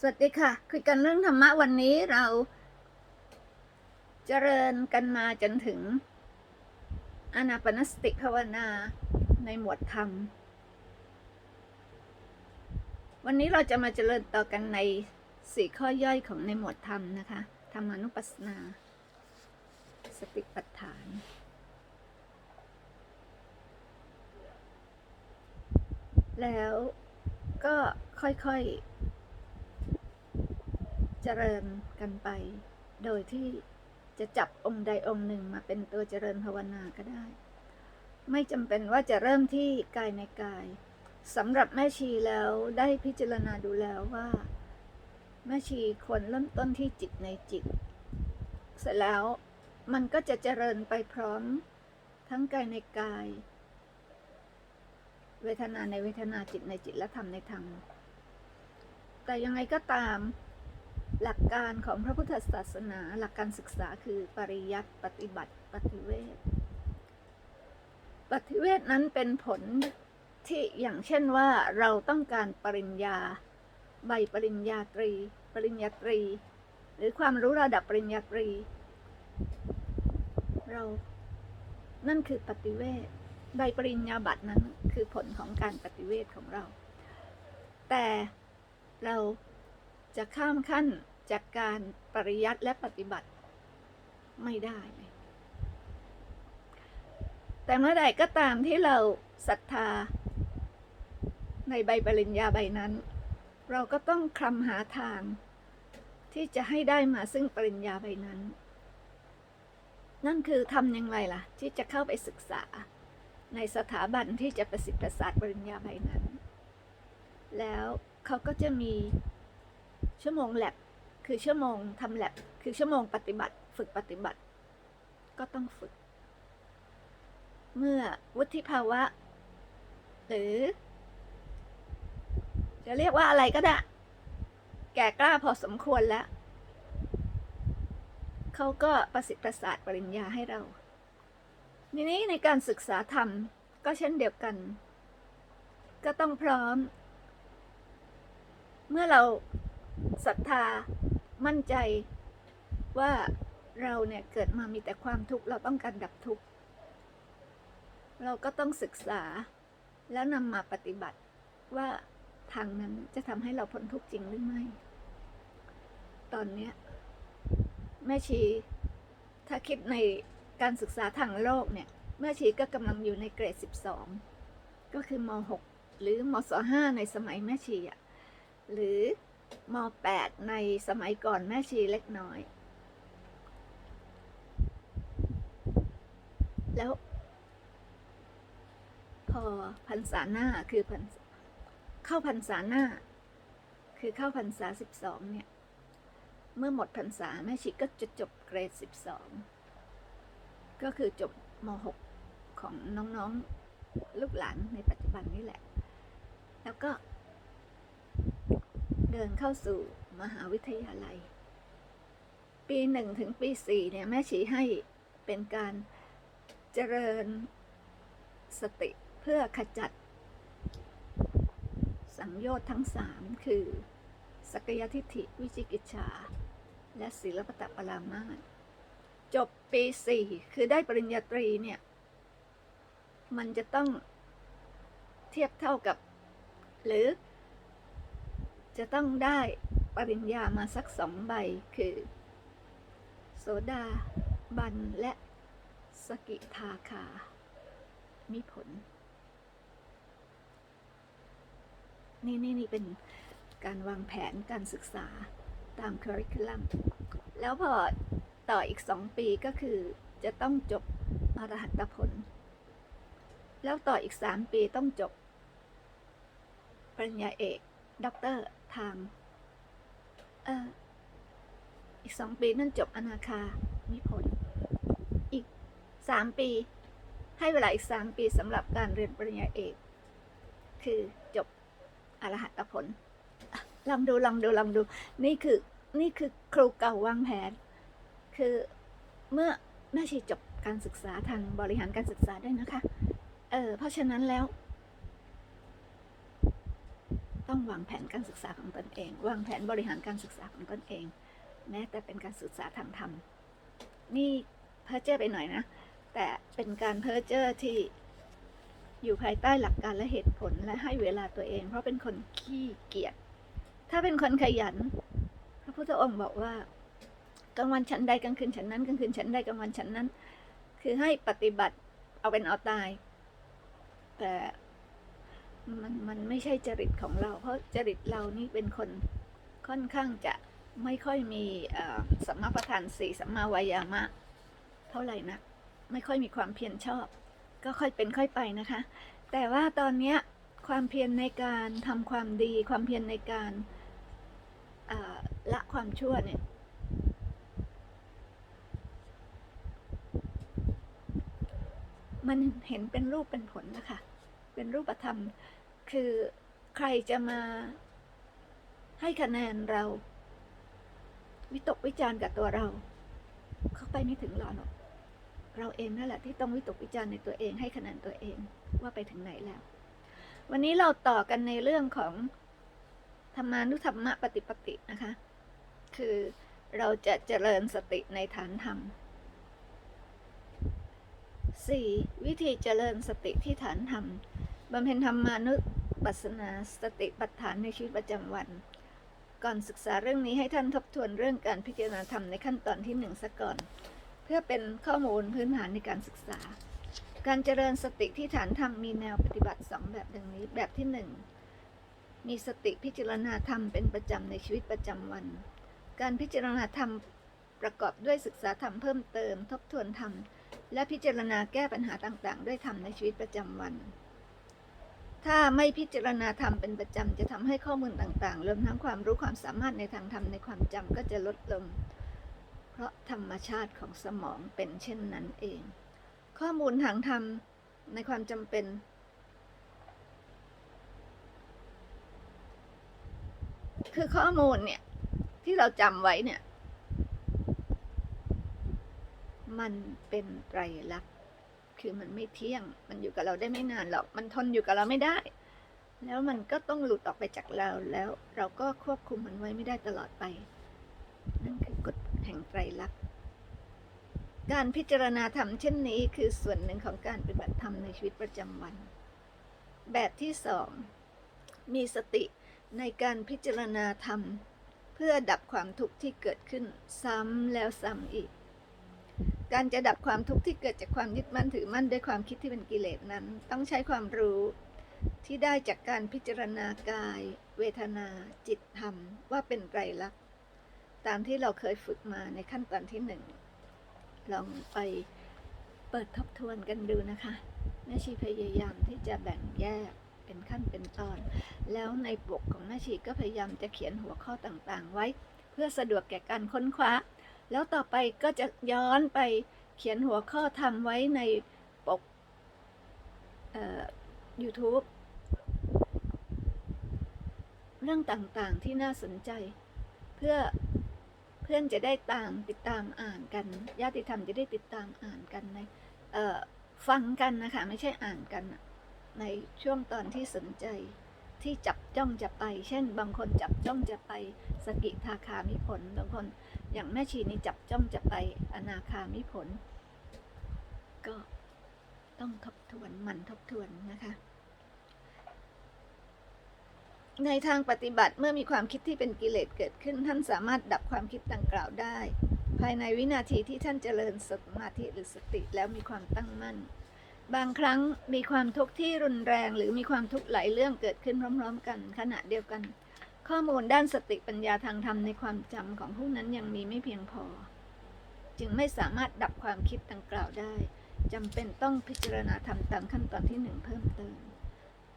สวัสดีค่ะ คุยกันเรื่องธรรมะวันนี้เรา เจริญกันมาจนถึงอนาปนสติภาวนาในหมวดธรรม วันนี้เราจะมาเจริญต่อกันในสี่ข้อย่อยของในหมวดธรรมนะคะ ธรรมานุปัสสนา สติปัฏฐาน แล้วก็ค่อยๆ จริญกันไป โดยที่จะจับองค์ใดองค์หนึ่งมาเป็นตัวเจริญภาวนาก็ได้ ไม่จำเป็นว่าจะเริ่มที่กายในกายสำหรับแม่ชีแล้วได้พิจารณาดูแล้วว่า แม่ชีควรเริ่มต้นที่จิตในจิต เสร็จแล้วมันก็จะเจริญไปพร้อมทั้งกายในกาย เวทนาในเวทนาจิตในจิตและธรรมในธรรมแต่ยังไงก็ตาม หลักการของพระพุทธศาสนา หลักการศึกษาคือปริยัติปฏิบัติปฏิเวทปฏิเวทนั้นเป็นผลที่อย่างเช่นว่าเราต้องการปริญญา ใบปริญญาตรี ปริญญาตรี หรือความรู้ระดับปริญญาตรี เรา นั่นคือปฏิเวทใบปริญญาบัตรนั้นคือผลของการปฏิเวทของเรา แต่เรา จะข้ามขั้นจากการปริยัติและปฏิบัติไม่ได้ แต่เมื่อใดก็ตามที่เราศรัทธา ในใบปริญญาใบนั้น เราก็ต้องคลำหาทาง ที่จะให้ได้มาซึ่งปริญญาใบนั้น นั่นคือทำอย่างไรล่ะ ที่จะเข้าไปศึกษา ในสถาบันที่จะประสิทธิ์ประสาทปริญญาใบนั้น แล้วเขาก็จะมี ชั่วโมงแลบคือชั่วโมงทำแลบคือชั่วโมงปฏิบัติ ฝึกปฏิบัติ ก็ต้องฝึก เมื่อวุฒิภาวะ หรือ จะเรียกว่าอะไรก็ได้ แก่กล้าพอสมควรแล้ว เขาก็ประสิทธิ์ประสาทปริญญาให้เราทีนี้ในการศึกษาธรรมก็เช่นเดียวกัน ก็ต้องพร้อม เมื่อเรา ศรัทธามั่นใจว่าเราเนี่ยเกิดมามีแต่ความทุกข์เราต้องการดับทุกข์เราก็ต้องศึกษาแล้วนำมาปฏิบัติว่าทางนั้นจะทำให้เราพ้นทุกข์จริงหรือไม่ ตอนเนี้ยแม่ชีถ้าคิดในการศึกษาทางโลกเนี่ยแม่ชีก็กำลังอยู่ในเกรด 12 ก็คือม .6 หรือมศ 5 ในสมัยแม่ชีอะหรือ ม .8 ในสมัยก่อนแม่ชีเล็กน้อย แล้ว พอพรรษาหน้าคือพรรเข้าพรรษาหน้า คือเข้าพรรษา12เนี่ย เมื่อหมดพรรษาแม่ชีก็จะจบเกรด12ก็คือจบม .6 ของน้องๆ ลูกหลานในปัจจุบันนี่แหละ แล้วก็ เดินเข้าสู่มหาวิทยาลัย ปีหนึ่งถึงปีสี่เนี่ยแม่ชีให้เป็นการเจริญสติเพื่อขจัด สังโยชน์ทั้งสามคือ สักยทิฏฐิวิจิกิจฉา และศีลปตปรามาสจบปีสี่คือได้ปริญญาตรีเนี่ย มันจะต้องเทียบเท่ากับ หรือ จะต้องได้ปริญญามาสักสองใบคือ โสดาบันและสกิทาคา มีผล นี่นี่นี่เป็นการวางแผนการศึกษาตามคริคูลัม แล้วพอต่ออีกสองปีก็คือจะต้องจบอรหัตผล แล้วต่ออีกสามปีต้องจบปริญญาเอก ด็อกเตอร์ทางเอออีกสองปีนั่นจบอนาคามีผล อีกสามปี ให้เวลาอีกสามปีสำหรับการเรียนปริญญาเอก คือจบอรหัตผล ลองดูลองดูลองดู นี่คือนี่คือครูเก่าวางแผน คือเมื่อแม่ชีจบการศึกษาทางบริหารการศึกษาด้วยนะคะ เออเพราะฉะนั้นแล้ว ต้องวางแผนการศึกษาของตนเอง วางแผนบริหารการศึกษาของตนเอง แม้แต่เป็นการศึกษาทางธรรม นี่เพ้อเจ้อไปหน่อยนะ แต่เป็นการเพ้อเจ้อที่อยู่ภายใต้หลักการและเหตุผลและให้เวลาตัวเอง เพราะเป็นคนขี้เกียจ ถ้าเป็นคนขยัน พระพุทธองค์บอกว่ากลางวันฉันใดกลางคืนฉันนั้นกลางคืนฉันใดกลางวันฉันนั้น คือให้ปฏิบัติเอาเป็นเอาตาย แต่ มันมันไม่ใช่จริตของเรา เพราะจริตเรานี่เป็นคนค่อนข้างจะไม่ค่อยมีสัมมาประธานสี่สัมมาวายามะ เท่าไหร่นักไม่ค่อยมีความเพียรชอบ ก็ค่อยเป็นค่อยไปนะคะ แต่ว่าตอนเนี้ยความเพียรในการทำความดี ความเพียรในการละความชั่วเนี่ยมันเห็นเป็นรูปเป็นผลนะคะ เป็นรูปธรรม คือใครจะมาให้คะแนนเรา วิตกวิจารณ์กับตัวเรา เขาไปไม่ถึงหรอกเราเองนั่นแหละที่ต้องวิตกวิจารณ์ในตัวเองให้คะแนนตัวเองว่าไปถึงไหนแล้ว วันนี้เราต่อกันในเรื่องของธรรมานุธรรมะปฏิปตินะคะ คือเราจะเจริญสติในฐานธรรม 4. วิธีเจริญสติที่ฐานธรรมบำเพ็ญธรรมานุ ปัสสนาสติปัฏฐานในชีวิตประจำวัน ก่อนศึกษาเรื่องนี้ให้ท่านทบทวนเรื่องการพิจารณาธรรมในขั้นตอนที่หนึ่งซะก่อน เพื่อเป็นข้อมูลพื้นฐานในการศึกษา การเจริญสติที่ฐานธรรมมีแนวปฏิบัติสองแบบดังนี้ แบบที่หนึ่งมีสติพิจารณาธรรมเป็นประจำในชีวิตประจำวัน การพิจารณาธรรมประกอบด้วยศึกษาธรรมเพิ่มเติม ทบทวนธรรม และพิจารณาแก้ปัญหาต่างๆ ด้วยธรรมในชีวิตประจำวัน ถ้าไม่พิจารณาธรรมเป็นประจำจะทำให้ข้อมูลต่างๆรวมทั้งความรู้ความสามารถในทางธรรมในความจำก็จะลดลง เพราะธรรมชาติของสมองเป็นเช่นนั้นเอง ข้อมูลทางธรรมในความจำเป็น คือข้อมูลเนี่ยที่เราจำไว้เนี่ย มันเป็นไตรลักษณ์ คือมันไม่เที่ยง มันอยู่กับเราได้ไม่นานหรอก มันทนอยู่กับเราไม่ได้ แล้วมันก็ต้องหลุดออกไปจากเราแล้ว เราก็ควบคุมมันไว้ไม่ได้ตลอดไป นั่นคือกฎแห่งไตรลักษณ์การพิจารณาธรรมเช่นนี้คือส่วนหนึ่งของการปฏิบัติธรรมในชีวิตประจำวัน แบบที่สองมีสติในการพิจารณาธรรม เพื่อดับความทุกข์ที่เกิดขึ้นซ้ำแล้วซ้ำอีก การจะดับความทุกข์ที่เกิดจากความยึดมั่นถือมั่นด้วยความคิดที่เป็นกิเลสนั้น ต้องใช้ความรู้ที่ได้จากการพิจารณากาย เวทนา จิตธรรมว่าเป็นไตรลักษณ์ตามที่เราเคยฝึกมาในขั้นตอนที่หนึ่งลองไปเปิดทบทวนกันดูนะคะแม่ชีพยายามที่จะแบ่งแยกเป็นขั้นเป็นตอน แล้วในปกของแม่ชีก็พยายามจะเขียนหัวข้อต่างๆ ไว้ เพื่อสะดวกแก่การค้นคว้า แล้วต่อไปก็จะย้อนไปเขียนหัวข้อทำไว้ในปกเอ่อ YouTube เรื่องต่างๆที่น่าสนใจ เพื่อเพื่อนจะได้ตามติดตามอ่านกัน ญาติธรรมจะได้ติดตามอ่านกันในเอ่อฟังกันนะคะไม่ใช่อ่านกัน ในช่วงตอนที่สนใจที่จับจ้องจะไป เช่น บางคนจับจ้องจะไปสกิทาคามิผลบางคน อย่างแม่ชีนี่จับจ้องจะไปอนาคามิผล ก็ต้องทบทวนหมันทบทวนนะคะ ในทางปฏิบัติเมื่อมีความคิดที่เป็นกิเลสเกิดขึ้น ท่านสามารถดับความคิดดังกล่าวได้ ภายในวินาทีที่ท่านเจริญสมาธิหรือสติแล้วมีความตั้งมั่น บางครั้งมีความทุกข์ที่รุนแรงหรือมีความทุกข์หลายเรื่องเกิดขึ้นพร้อม ๆ กัน ขณะเดียวกัน ข้อมูลด้านสติปัญญาทางธรรมในความจำของผู้นั้นยังมีไม่เพียงพอ จึงไม่สามารถดับความคิดดังกล่าวได้จำเป็นต้องพิจารณาธรรมตามขั้นตอนที่หนึ่งเพิ่มเติม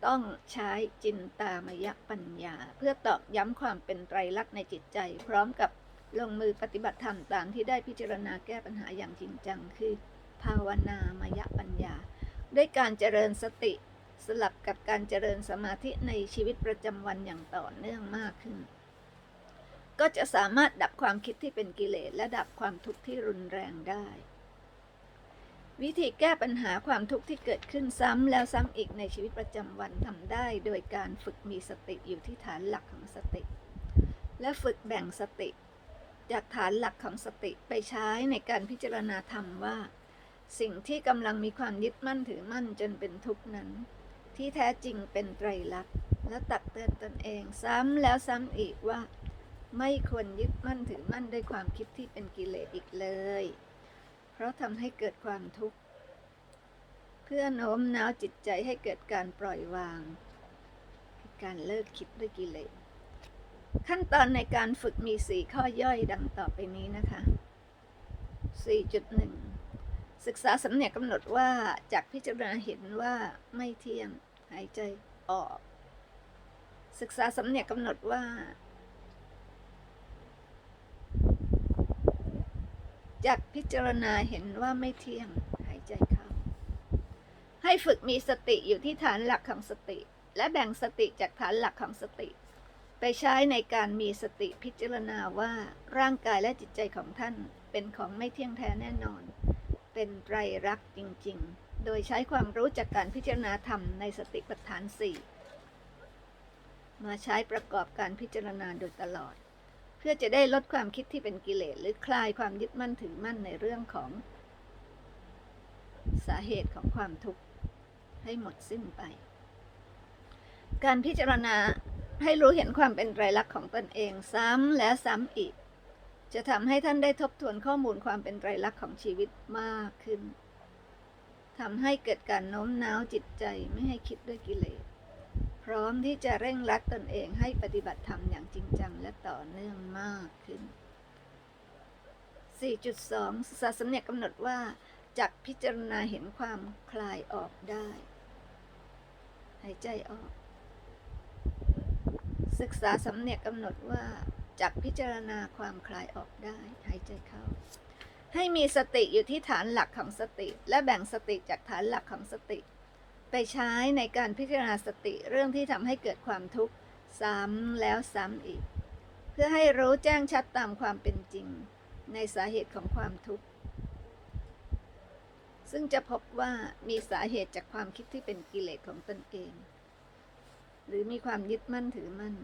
ต้องใช้จินตามยปัญญา เพื่อตอกย้ำความเป็นไตรลักษณ์ในจิตใจ พร้อมกับลงมือปฏิบัติธรรมตามที่ได้พิจารณาแก้ปัญหาอย่างจริงจังคือ ภาวนามยปัญญา ด้วยการเจริญสติ สลับกับการเจริญสมาธิในชีวิตประจำวันอย่างต่อเนื่องมากขึ้น ก็จะสามารถดับความคิดที่เป็นกิเลสและดับความทุกข์ที่รุนแรงได้ วิธีแก้ปัญหาความทุกข์ที่เกิดขึ้นซ้ำแล้วซ้ำอีกในชีวิตประจำวันทำได้ โดยการฝึกมีสติอยู่ที่ฐานหลักของสติ และฝึกแบ่งสติ จากฐานหลักของสติไปใช้ในการพิจารณาธรรมว่า สิ่งที่กำลังมีความยึดมั่นถือมั่นจนเป็นทุกข์นั้น ที่แท้จริงเป็นไตรลักษณ์และตักเตือนตนเองซ้ำแล้วซ้ำอีกว่า ไม่ควรยึดมั่นถือมั่นด้วยความคิดที่เป็นกิเลสอีกเลย เพราะทำให้เกิดความทุกข์ เพื่อโน้มน้าวจิตใจให้เกิดการปล่อยวาง การเลิกคิดด้วยกิเลส ขั้นตอนในการฝึกมีสี่ข้อย่อยดังต่อไปนี้นะคะ 4.1 ศึกษาสำเนียกกำหนดว่าจากพิจารณาเห็นว่าไม่เที่ยงหายใจออก ศึกษาสำเนียกกำหนดว่า จากพิจารณาเห็นว่าไม่เที่ยงหายใจเข้าให้ฝึกมีสติอยู่ที่ฐานหลักของสติ และแบ่งสติจากฐานหลักของสติ ไปใช้ในการมีสติพิจารณาว่าร่างกายและจิตใจของท่านเป็นของไม่เที่ยงแท้แน่นอน เป็นไตรลักษณ์จริง ๆ โดยใช้ความรู้จากการพิจารณาธรรมในสติปัฏฐานสี่มาใช้ประกอบการพิจารณาโดยตลอด เพื่อจะได้ลดความคิดที่เป็นกิเลสหรือคลายความยึดมั่นถือมั่นในเรื่องของ สาเหตุของความทุกข์ให้หมดสิ้นไป การพิจารณาให้รู้เห็นความเป็นไตรลักษณ์ของตนเองซ้ำและซ้ำอีก จะทำให้ท่านได้ทบทวนข้อมูลความเป็นไตรลักษณ์ของชีวิตมากขึ้นทำให้เกิดการโน้มน้าวจิตใจไม่ให้คิดด้วยกิเลส พร้อมที่จะเร่งรัดตนเองให้ปฏิบัติธรรมอย่างจริงจังและต่อเนื่องมากขึ้น 4.2ศึกษาสำเนียกำหนดว่าจากพิจารณาเห็นความคลายออกได้ หายใจออก ศึกษาสำเนียกกำหนดว่า จากพิจารณาความคลายออกได้หายใจเข้า ให้มีสติอยู่ที่ฐานหลักของสติ และแบ่งสติจากฐานหลักของสติ ไปใช้ในการพิจารณาสติเรื่องที่ทำให้เกิดความทุกข์ซ้ำแล้วซ้ำอีก เพื่อให้รู้แจ้งชัดตามความเป็นจริง ในสาเหตุของความทุกข์ซึ่งจะพบว่ามีสาเหตุจากความคิดที่เป็นกิเลสของตนเอง หรือมีความยึดมั่นถือมั่น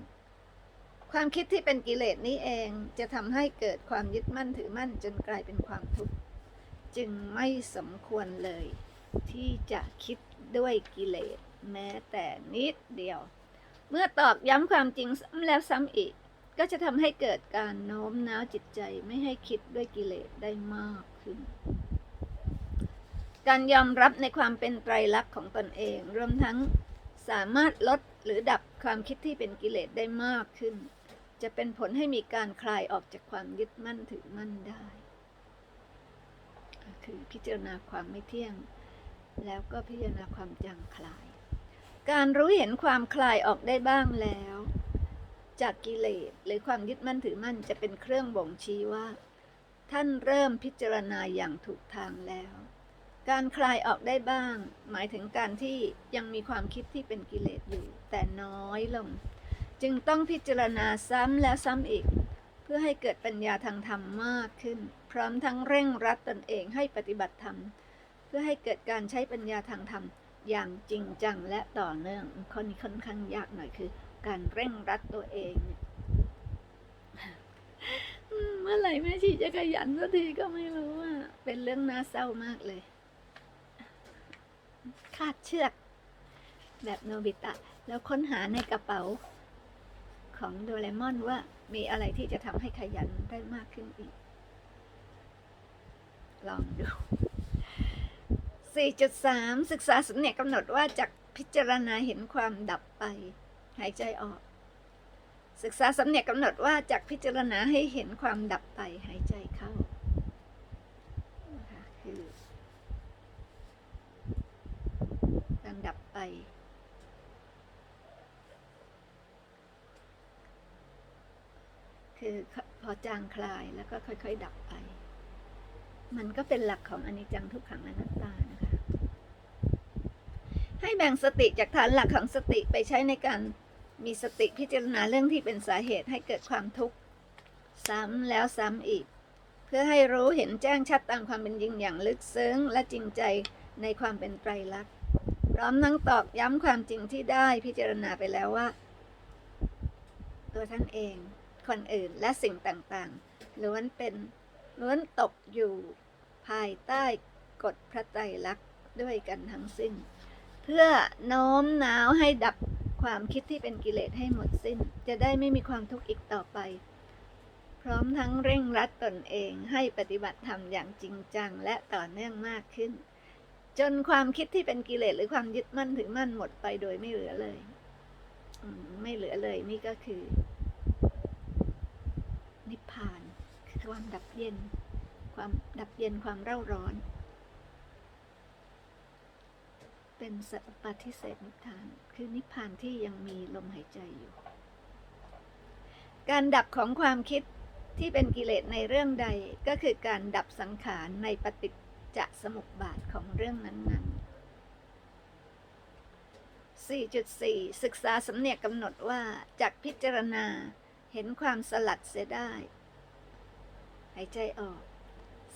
ความคิดที่เป็นกิเลสนี้เองจะทำให้เกิดความยึดมั่นถือมั่นจนกลายเป็นความทุกข์จึงไม่สมควรเลย ที่จะคิดด้วยกิเลสแม้แต่นิดเดียว เมื่อตอกย้ำความจริงซ้ำแล้วซ้ำอีก ก็จะทำให้เกิดการโน้มน้าวจิตใจไม่ให้คิดด้วยกิเลสได้มากขึ้น การยอมรับในความเป็นไตรลักษณ์ของตนเองรวมทั้งสามารถลดหรือดับความคิดที่เป็นกิเลสได้มากขึ้น จะเป็นผลให้มีการคลายออกจากความยึดมั่นถือมั่นได้ก็คือพิจารณาความไม่เที่ยง แล้วก็พิจารณาความจางคลาย การรู้เห็นความคลายออกได้บ้างแล้ว จากกิเลสหรือความยึดมั่นถือมั่นจะเป็นเครื่องบ่งชี้ว่า ท่านเริ่มพิจารณาอย่างถูกทางแล้ว การคลายออกได้บ้าง หมายถึงการที่ยังมีความคิดที่เป็นกิเลสอยู่ แต่น้อยลง จึงต้องพิจารณาซ้ำแล้วซ้ำอีก เพื่อให้เกิดปัญญาทางธรรมมากขึ้น พร้อมทั้งเร่งรัดตนเองให้ปฏิบัติธรรม เพื่อให้เกิดการใช้ปัญญาทางธรรมอย่างจริงจังและต่อเนื่องข้อนี้ค่อนข้างยากหน่อยคือ การเร่งรัดตัวเองเมเมื่อไหร่แม่ชีจะขยันสักทีก็ไม่รู้อะเป็นเรื่องน่าเศร้ามากเลย คาดเชือก แบบโนบิตะ แล้วค้นหาในกระเป๋า ของโดเรมอนว่ามีอะไรที่จะทำให้ขยันได้มากขึ้นอีก ลองดู 4.3 ศึกษาสำเนียกกำหนดว่าจากพิจารณาเห็นความดับไป หายใจออก ศึกษาสำเนียกกำหนดว่าจากพิจารณาให้เห็นความดับไปหายใจเข้านะคะคือการดับไป คือพอจางคลายแล้วก็ค่อย ๆ ดับไป มันก็เป็นหลักของอนิจจังทุกขังอนัตตานะคะ ให้แบ่งสติจากฐานหลักของสติไปใช้ในการมีสติพิจารณาเรื่องที่เป็นสาเหตุให้เกิดความทุกข์ ซ้ำแล้วซ้ำอีก เพื่อให้รู้เห็นแจ้งชัดตามความเป็นจริงอย่างลึกซึ้ง และจริงใจในความเป็นไตรลักษณ์พร้อมทั้งตอกย้ำความจริงที่ได้พิจารณาไปแล้วว่า ตัวท่านเอง คนอื่นและสิ่งต่างๆล้วนเป็นล้วนตกอยู่ภายใต้กฎพระไตรลักษณ์ด้วยกันทั้งสิ้น เพื่อโน้มน้าวให้ดับความคิดที่เป็นกิเลสให้หมดสิ้น จะได้ไม่มีความทุกข์อีกต่อไป พร้อมทั้งเร่งรัดตนเองให้ปฏิบัติธรรมอย่างจริงจังและต่อเนื่องมากขึ้น จนความคิดที่เป็นกิเลสหรือความยึดมั่นถือมั่นหมดไปโดยไม่เหลือเลย ไม่เหลือเลยนี่ก็คือ นิพพาน ความดับเย็น ความดับเย็นความเร่าร้อน เป็นสัพปาทิเศษนิพพาน คือนิพพานที่ยังมีลมหายใจอยู่ การดับของความคิดที่เป็นกิเลสในเรื่องใดก็คือการดับสังขารในปฏิจจสมุปบาทของเรื่องนั้นๆ4.4 ศึกษาสำเนียกกำหนดว่าจากพิจารณาเห็นความสลัดเสียได้ หายใจออก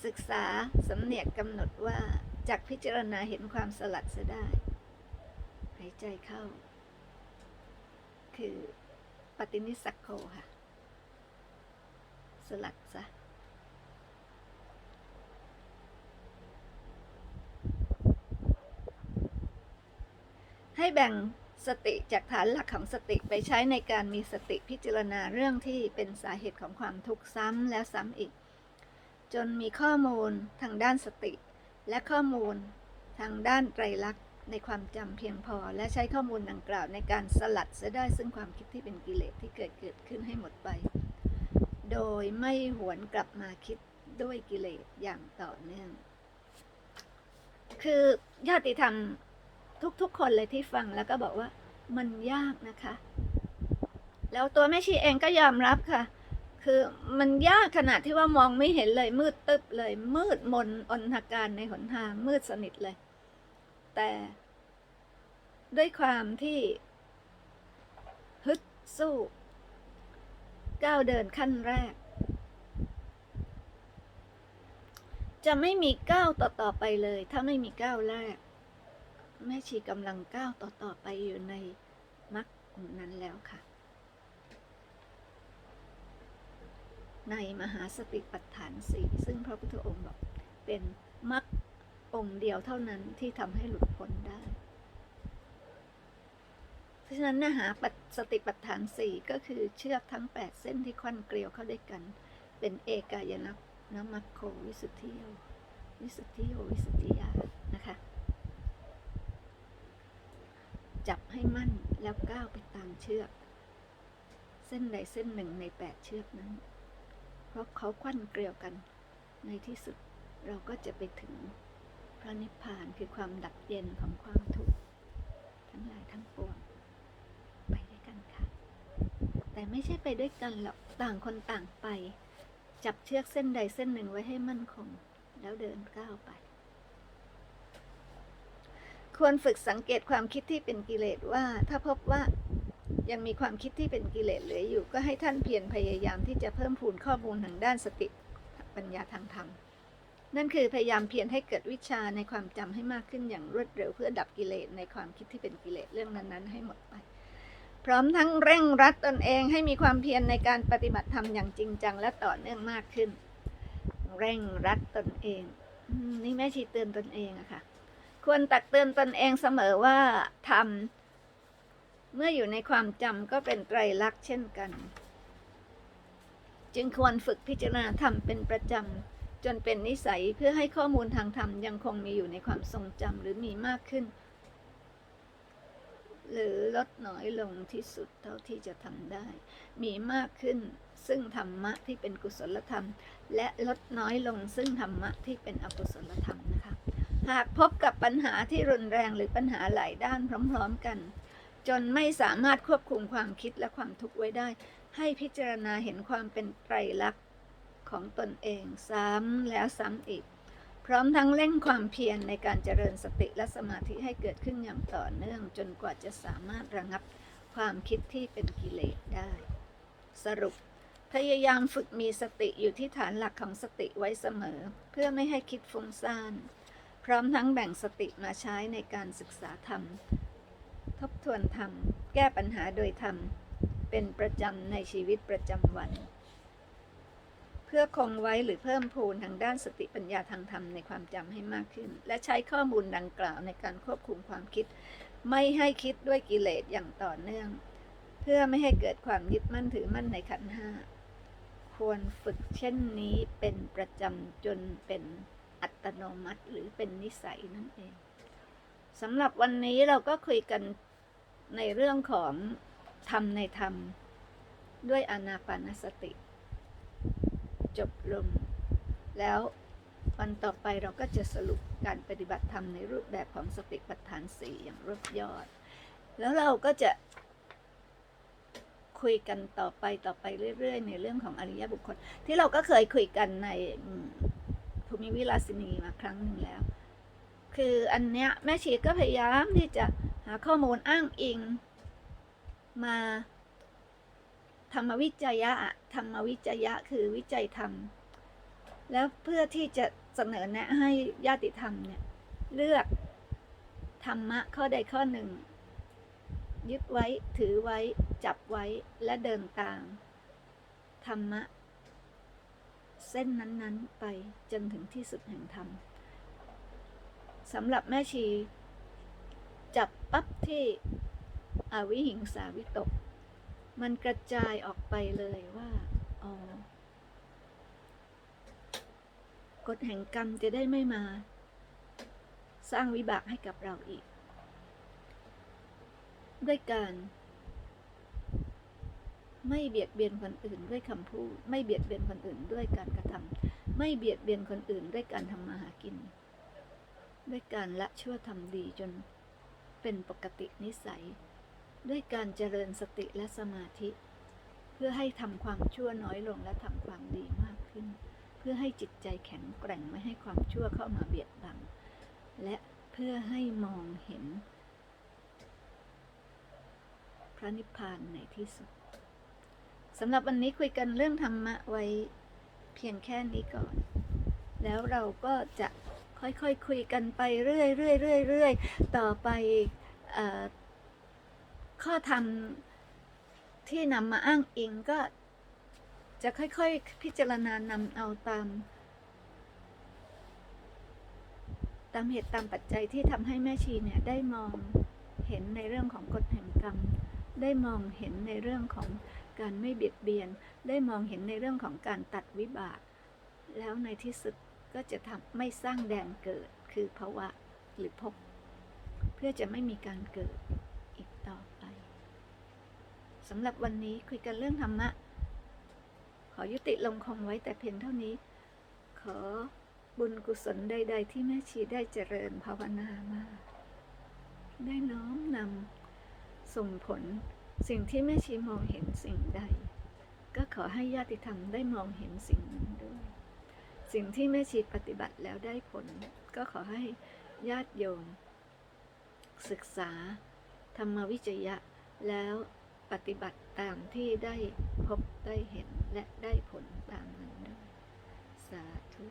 ศึกษาสำเนียกกำหนดว่าจากพิจารณาเห็นความสลัดเสียได้ หายใจเข้า คือปฏินิสักโคค่ะ สลัดซะให้แบ่งสติจากฐานหลักของสติไปใช้ในการมีสติพิจารณาเรื่องที่เป็นสาเหตุของความทุกข์ซ้ำแล้วซ้ำอีก จนมีข้อมูลทางด้านสติ และข้อมูลทางด้านไตรลักษณ์ในความจำเพียงพอ และใช้ข้อมูลดังกล่าวในการสลัดเสียได้ซึ่งความคิดที่เป็นกิเลสที่เกิดเกิดขึ้นให้หมดไป โดยไม่หวนกลับมาคิดด้วยกิเลสอย่างต่อเนื่อง คือญาติธรรมทุกๆคนเลยที่ฟังแล้วก็บอกว่ามันยากนะคะ แล้วตัวแม่ชีเองก็ยอมรับค่ะ คือมันยากขนาดที่ว่ามองไม่เห็นเลยมืดตึบเลย มืดมนอนทการในหนทางมืดสนิทเลย แต่ด้วยความที่ฮึดสู้ก้าวเดินขั้นแรก จะไม่มีก้าวต่อๆไปเลย ถ้าไม่มีก้าวแรก แม่ชีกำลังก้าวต่อๆไปอยู่ในมรรคนั้นแล้วค่ะ ในมหาสติปัฏฐานสี่ซึ่งพระพุทธองค์บอกเป็นมรรคองค์เดียวเท่านั้นที่ทำให้หลุดพ้นได้ เพราะฉะนั้นนะหาปัสติปัฏฐานสี่ก็คือเชือกทั้งแปดเส้นที่ควันเกลียวเข้าด้วยกัน เป็นเอกายนักนมัคโควิสุทธิโยวิสุทธิโยวิสุทธิยานะคะจับให้มั่นแล้วก้าวไปตามเชือก เส้นใดเส้นหนึ่งในแปดเชือกนั้น เพราะเขาควันเกลียวกัน ในที่สุดเราก็จะไปถึงพระนิพพานคือความดับเย็นของความทุกข์ทั้งหลายทั้งปวงไปด้วยกันค่ะ แต่ไม่ใช่ไปด้วยกันหรอกต่างคนต่างไป จับเชือกเส้นใดเส้นหนึ่งไว้ให้มั่นคง แล้วเดินก้าวไป ควรฝึกสังเกตความคิดที่เป็นกิเลสว่า ถ้าพบว่า ยังมีความคิดที่เป็นกิเลสเหลืออยู่ ก็ให้ท่านเพียรพยายามที่จะเพิ่มพูนข้อมูลทางด้านสติปัญญาทางธรรม นั่นคือพยายามเพียรให้เกิดวิชาในความจำให้มากขึ้นอย่างรวดเร็วเพื่อดับกิเลสในความคิดที่เป็นกิเลสเรื่องนั้นๆ ให้หมดไป พร้อมทั้งเร่งรัดตนเองให้มีความเพียรในการปฏิบัติธรรมอย่างจริงจังและต่อเนื่องมากขึ้น เร่งรัดตนเองนี่แม่ชีเตือนตนเองอะค่ะ ควรตักเตือนตนเองเสมอว่าทำ เมื่ออยู่ในความจำก็เป็นไตรลักษณ์เช่นกัน จึงควรฝึกพิจารณาธรรมเป็นประจำจนเป็นนิสัยเพื่อให้ข้อมูลทางธรรมยังคงมีอยู่ในความทรงจำหรือมีมากขึ้น หรือลดน้อยลงที่สุดเท่าที่จะทำได้ มีมากขึ้นซึ่งธรรมะที่เป็นกุศลธรรม และลดน้อยลงซึ่งธรรมะที่เป็นอกุศลธรรมนะคะ หากพบกับปัญหาที่รุนแรงหรือปัญหาหลายด้านพร้อม ๆ กัน จนไม่สามารถควบคุมความคิดและความทุกข์ไว้ได้ ให้พิจารณาเห็นความเป็นไตรลักษณ์ของตนเองซ้ำแล้วซ้ำอีก พร้อมทั้งเร่งความเพียรในการเจริญสติและสมาธิให้เกิดขึ้นอย่างต่อเนื่อง จนกว่าจะสามารถระงับความคิดที่เป็นกิเลสได้ สรุป พยายามฝึกมีสติอยู่ที่ฐานหลักของสติไว้เสมอ เพื่อไม่ให้คิดฟุ้งซ่าน พร้อมทั้งแบ่งสติมาใช้ในการศึกษาธรรม ทวนธรรม แก้ปัญหาโดยธรรม เป็นประจำในชีวิตประจำวัน เพื่อคงไว้หรือเพิ่มพูนทางด้านสติปัญญาทางธรรมในความจำให้มากขึ้น และใช้ข้อมูลดังกล่าวในการควบคุมความคิด ไม่ให้คิดด้วยกิเลสอย่างต่อเนื่อง เพื่อไม่ให้เกิดความยึดมั่นถือมั่นในขันห้าควรฝึกเช่นนี้เป็นประจำจนเป็นอัตโนมัติหรือเป็นนิสัยนั่นเองสำหรับวันนี้เราก็คุยกัน ในเรื่องของธรรมในธรรม ด้วยอนาปานสติ จบลง แล้ววันต่อไปเราก็จะสรุปการปฏิบัติธรรมในรูปแบบของสติปัฏฐานสี่อย่างรวบยอด แล้วเราก็จะคุยกันต่อไปต่อไปเรื่อย ๆ ในเรื่องของอริยบุคคล ที่เราก็เคยคุยกันในภูมิวิลาสินีมาครั้งหนึ่งแล้ว คืออันเนี้ยแม่ชีก็พยายามที่จะ หาข้อมูลอ้างอิง มาธรรมวิจยะอะธรรมวิจยะคือวิจัยธรรม แล้วเพื่อที่จะเสนอแนะให้ญาติธรรมเนี่ยเลือกธรรมะข้อใดข้อหนึ่ง ยึดไว้ถือไว้จับไว้และเดินตาม ธรรมะ เส้นนั้น ๆ ไปจนถึงที่สุดแห่งธรรมสำหรับแม่ชี จับปั๊บที่อวิหิงสาวิตก มันกระจายออกไปเลยว่าอ๋อกฎแห่งกรรมจะได้ไม่มา สร้างวิบากให้กับเราอีก ด้วยการไม่เบียดเบียนคนอื่นด้วยคำพูด ไม่เบียดเบียนคนอื่นด้วยการกระทำไม่เบียดเบียนคนอื่นด้วยการทำมาหากิน ด้วยการละชั่วทำดีจน เป็นปกตินิสัย ด้วยการเจริญสติและสมาธิ เพื่อให้ทำความชั่วน้อยลงและทำความดีมากขึ้น เพื่อให้จิตใจแข็งแกร่งไม่ให้ความชั่วเข้ามาเบียดบัง และเพื่อให้มองเห็น พระนิพพานในที่สุดสำหรับวันนี้คุยกันเรื่องธรรมะไว้เพียงแค่นี้ก่อน แล้วเราก็จะ ค่อยๆคคุยกันไปเรื่อยๆเรื่อยๆเรื่อยๆต่อไปอข้อธรรมที่นำมาอ้างอิงก็จะค่อย ๆ พิจารณานำเอาตาม ตามเหตุตามปัจจัยที่ทำให้แม่ชีเนี่ยได้มองเห็นในเรื่องของกฎแห่งกรรม ได้มองเห็นในเรื่องของการไม่เบียดเบียน ได้มองเห็นในเรื่องของการตัดวิบาก แล้วในที่สุด ก็จะทำไม่สร้างแดนเกิดคือภาวะหรือภพเพื่อจะไม่มีการเกิดอีกต่อไปสำหรับวันนี้คุยกันเรื่องธรรมะ ขอยุติลงคงไว้แต่เพียงเท่านี้ ขอบุญกุศลใด ๆ ที่แม่ชีได้เจริญภาวนามา ได้น้อมนำส่งผลสิ่งที่แม่ชีมองเห็นสิ่งใด ก็ขอให้ญาติธรรมได้มองเห็นสิ่งนั้นด้วย สิ่งที่แม่ชีปฏิบัติแล้วได้ผล ก็ขอให้ญาติโยม ศึกษา ธรรมวิจยะแล้วปฏิบัติตามที่ได้พบได้เห็นและได้ผลตามนั้นด้วย สาธุ